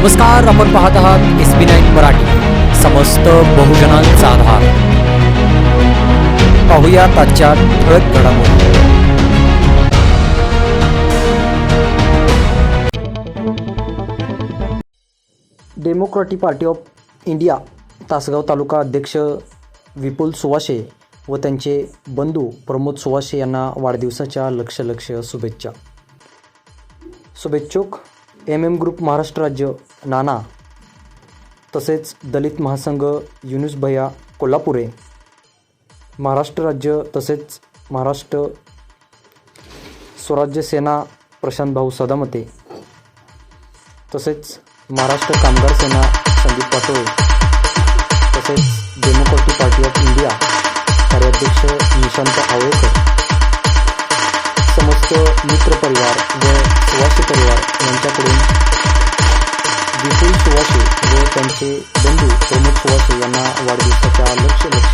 नमस्कार आपण पाहत आहात एस बी नाईन मराठी. समस्त बहुजनांचा आधार. पाहूया आजच्या ठळक घडामोडी. Democratic Party of India Tasgaon taluka अध्यक्ष विपुल सुवाशे व त्यांचे बंधू प्रमोद सुवाशे यांना वाढदिवसाच्या लक्ष लक्ष शुभेच्छा. शुभेच्छुक एम एम ग्रुप महाराष्ट्र राज्य नाना तसेच दलित महासंघ युनुस भैया कोल्हापुरे. महाराष्ट्र राज्य तसेच महाराष्ट्र स्वराज्य सेना प्रशांत भाऊ सदामते. तसेच महाराष्ट्र कामगार सेना संदीप पाटोळे. तसेच डेमोक्रॅटिक पार्टी ऑफ इंडिया कार्याध्यक्ष निशांत आवळेकर. समस्त मित्र परिवार व सुवासे व त्यांचे बंधू प्रमुख सुवासे यांना वाढदिवसाच्या लक्ष लक्ष